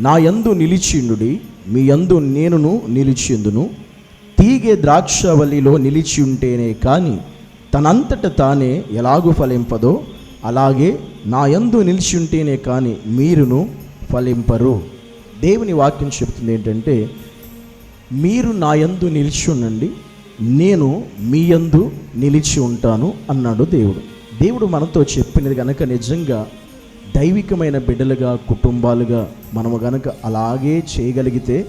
నా యందు నిలిచిండుడి మీ యందు నేనును నిలిచిందును. తీగే ద్రాక్షవల్లిలో నిలిచి ఉంటేనే కానీ తనంతట తానే ఎలాగు ఫలింపదో అలాగే నా యందు నిలిచి ఉంటేనే కానీ మీరును ఫలింపరు. దేవుని వాక్యం చెప్తుంది ఏంటంటే మీరు నా యందు నిలిచి ఉండండి నేను మీ యందు నిలిచి ఉంటాను అన్నాడు దేవుడు. దేవుడు మనతో చెప్పినది కనుక నిజంగా దైవికమైన బిడ్డలుగా కుటుంబాలుగా మనము గనక అలాగే చేయగలిగితే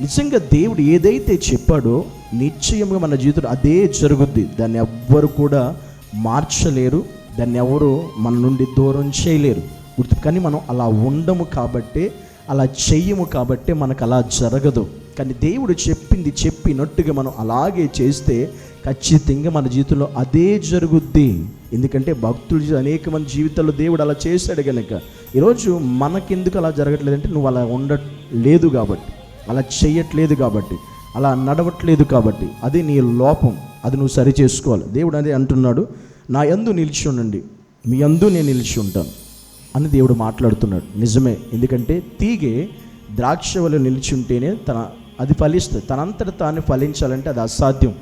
నిజంగా దేవుడు ఏదైతే చెప్పాడో నిశ్చయంగా మన జీవితంలో అదే జరుగుద్ది. దాన్ని ఎవ్వరు కూడా మార్చలేరు. దాన్ని ఎవరు మన నుండి దూరం చేయలేరు. గుర్తు కానీ మనం అలా ఉండము కాబట్టే అలా చెయ్యము కాబట్టే మనకు అలా జరగదు. కానీ దేవుడు చెప్పింది చెప్పినట్టుగా మనం అలాగే చేస్తే ఖచ్చితంగా మన జీవితంలో అదే జరుగుద్ది. ఎందుకంటే భక్తులు అనేక మంది జీవితాల్లో దేవుడు అలా చేశాడు కనుక ఈరోజు మనకెందుకు అలా జరగట్లేదంటే నువ్వు అలా ఉండలేదు కాబట్టి అలా చేయట్లేదు కాబట్టి అలా నడవట్లేదు కాబట్టి అది నీ లోపం అది నువ్వు సరి చేసుకోవాలి. దేవుడు అదే అంటున్నాడు నా యందు నిలిచి ఉండండి మీ యందు నేను నిలిచి ఉంటాను అని దేవుడు మాట్లాడుతున్నాడు. నిజమే ఎందుకంటే తీగే ద్రాక్షవలు నిలిచి ఉంటేనే తన అది ఫలిస్తుంది. తనంతట తాను ఫలించాలంటే అది అసాధ్యం.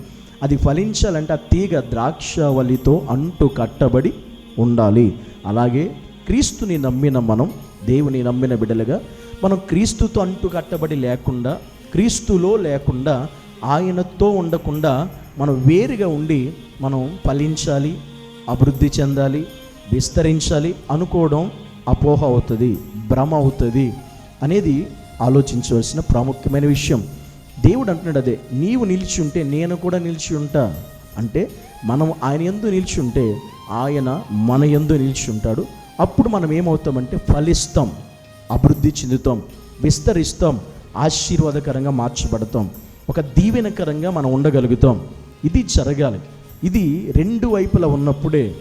అది ఫలించాలంటే ఆ తీగ ద్రాక్షవలితో అంటు కట్టబడి ఉండాలి. అలాగే క్రీస్తుని నమ్మిన మనం దేవుని నమ్మిన బిడ్డలుగా మనం క్రీస్తుతో అంటు కట్టబడి లేకుండా క్రీస్తులో లేకుండా ఆయనతో ఉండకుండా మనం వేరుగా ఉండి మనం ఫలించాలి అభివృద్ధి చెందాలి విస్తరించాలి అనుకోవడం అపోహ అవుతుంది భ్రమ అవుతుంది అనేది ఆలోచించవలసిన ప్రాముఖ్యమైన విషయం. దేవుడు అంటున్నాడు అదే నీవు నిలిచి ఉంటే నేను కూడా నిలిచి ఉంటా. అంటే మనం ఆయన ఎందు నిలిచి ఉంటే ఆయన మన ఎందు నిలిచి ఉంటాడు. అప్పుడు మనం ఏమవుతామంటే ఫలిస్తాం అభివృద్ధి చెందుతాం విస్తరిస్తాం ఆశీర్వాదకరంగా మార్చబడతాం ఒక దీవెనకరంగా మనం ఉండగలుగుతాం. ఇది జరగాలి. ఇది రెండు వైపులా ఉన్నప్పుడే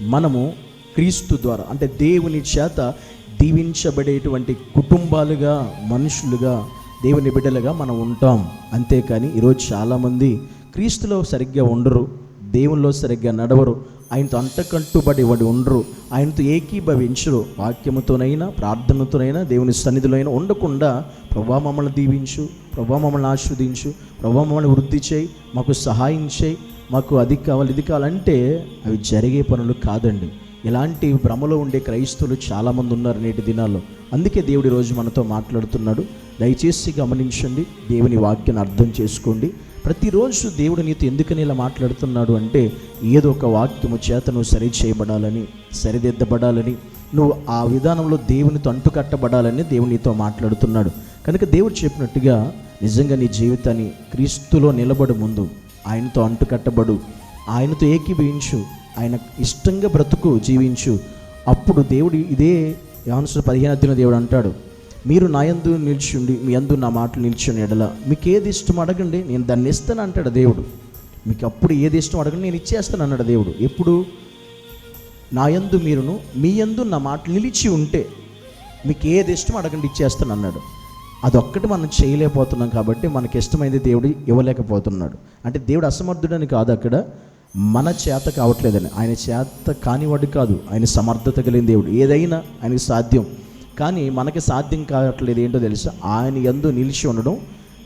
మనము క్రీస్తు ద్వారా అంటే దేవుని చేత దీవించబడేటువంటి కుటుంబాలుగా మనుషులుగా దేవుని బిడ్డలుగా మనం ఉంటాం. అంతేకాని ఈరోజు చాలామంది క్రీస్తులో సరిగ్గా ఉండరు దేవునిలో సరిగ్గా నడవరు ఆయనతో అంటకంటుబడి వాడు ఉండరు ఆయనతో ఏకీభవించరు. వాక్యముతోనైనా ప్రార్థనతోనైనా దేవుని సన్నిధిలోనైనా ఉండకుండా ప్రభా మమ్మల్ని దీవించు ప్రభా మమ్మల్ని ఆస్వాదించు ప్రభా మమ్మల్ని వృద్ధి చేయి మాకు సహాయం చేయి మాకు అది కావాలి ఇది కావాలంటే అవి జరిగే పనులు కాదండి. ఇలాంటి భ్రమలో ఉండే క్రైస్తవులు చాలామంది ఉన్నారు నేటి దినాల్లో. అందుకే దేవుడి రోజు మనతో మాట్లాడుతున్నాడు. దయచేసి గమనించండి. దేవుని వాక్యాన్ని అర్థం చేసుకోండి. ప్రతిరోజు దేవుడు నీతో ఎందుకని ఇలా మాట్లాడుతున్నాడు అంటే ఏదో ఒక వాక్యము చేత నువ్వు సరి చేయబడాలని సరిదిద్దబడాలని నువ్వు ఆ విధానంలో దేవునితో అంటుకట్టబడాలని దేవునితో మాట్లాడుతున్నాడు. కనుక దేవుడు చెప్పినట్టుగా నిజంగా నీ జీవితాన్ని క్రీస్తులో నిలబడు ముందు ఆయనతో అంటుకట్టబడు ఆయనతో ఏకీభవించు ఆయన ఇష్టంగా బ్రతుకు జీవించు. అప్పుడు దేవుడు ఇదే యాన్సు పదిహేను దిన దేవుడు అంటాడు మీరు నా యందు నిల్చుండి మీ యందు నా మాటలు నిల్చుని ఎడల మీకు ఏది ఇష్టం అడగండి నేను దాన్ని ఇస్తాను అంటాడు దేవుడు. మీకు అప్పుడు ఏది ఇష్టం అడగండి నేను ఇచ్చేస్తాను అన్నాడు దేవుడు. ఎప్పుడు? నా యందు మీరును మీ యందు నా మాటలు నిలిచి ఉంటే మీకు ఏది ఇష్టం అడగండి ఇచ్చేస్తాను అన్నాడు. అదొక్కటి మనం చేయలేకపోతున్నాం కాబట్టి మనకి ఇష్టమైంది దేవుడు ఇవ్వలేకపోతున్నాడు. అంటే దేవుడు అసమర్థుడని కాదు అక్కడ. మన చేత కావట్లేదని. ఆయన చేత కానివాడు కాదు. ఆయన సమర్థత కలిగిన దేవుడు. ఏదైనా ఆయనకి సాధ్యం. కానీ మనకి సాధ్యం కావట్లేదు ఏంటో తెలుసా? ఆయన యందు నిలిచి ఉండడం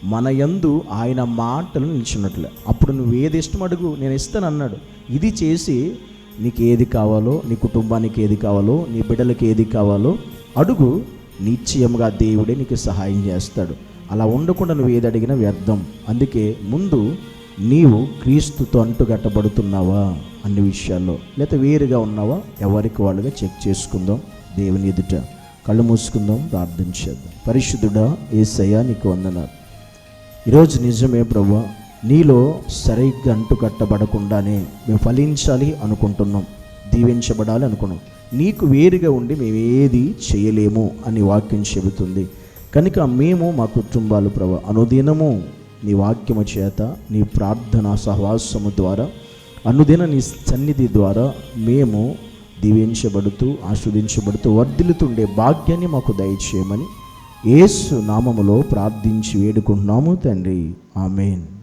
మన యందు ఆయన మాటలు నిలిచినట్లే అప్పుడు నువ్వు ఏది ఇష్టం అడుగు నేను ఇస్తాను అన్నాడు. ఇది చేసి నీకు ఏది కావాలో నీ కుటుంబానికి ఏది కావాలో నీ బిడ్డలకి ఏది కావాలో అడుగు. నిశ్చయముగా దేవుడే నీకు సహాయం చేస్తాడు. అలా ఉండకుండా నువ్వు ఏది అడిగినా వ్యర్థం. అందుకే ముందు నీవు క్రీస్తుతో అంటుగట్టబడుతున్నావా అన్ని విషయాల్లో? లేకపోతే వేరుగా ఉన్నావా? ఎవరికి వాళ్ళుగా చెక్ చేసుకుందాం. దేవుని ఎదుట కళ్ళు మూసుకుందాం ప్రార్థన చేద్దాం. పరిశుద్ధుడా ఏసయ్యా నీకు వందనాలు. ఈరోజు నిజమే ప్రభా నీలో సరిగ్గా అంటుకట్టబడకుండానే మేము ఫలించాలి అనుకుంటున్నాం దీవించబడాలి అనుకున్నాం. నీకు వేరుగా ఉండి మేము ఏది చేయలేము అని వాక్యం చెబుతుంది. కనుక మేము మా కుటుంబాలు ప్రభా అనుదినము నీ వాక్యము చేత నీ ప్రార్థన సహవాసము ద్వారా అనుదిన నీ సన్నిధి ద్వారా మేము దీవించబడుతూ ఆస్వాదించబడుతూ వర్ధిల్లుతుండే భాగ్యాన్ని మాకు దయచేయమని ఏసు నామములో ప్రార్థించి వేడుకుంటున్నాము తండ్రి. ఆమెన్.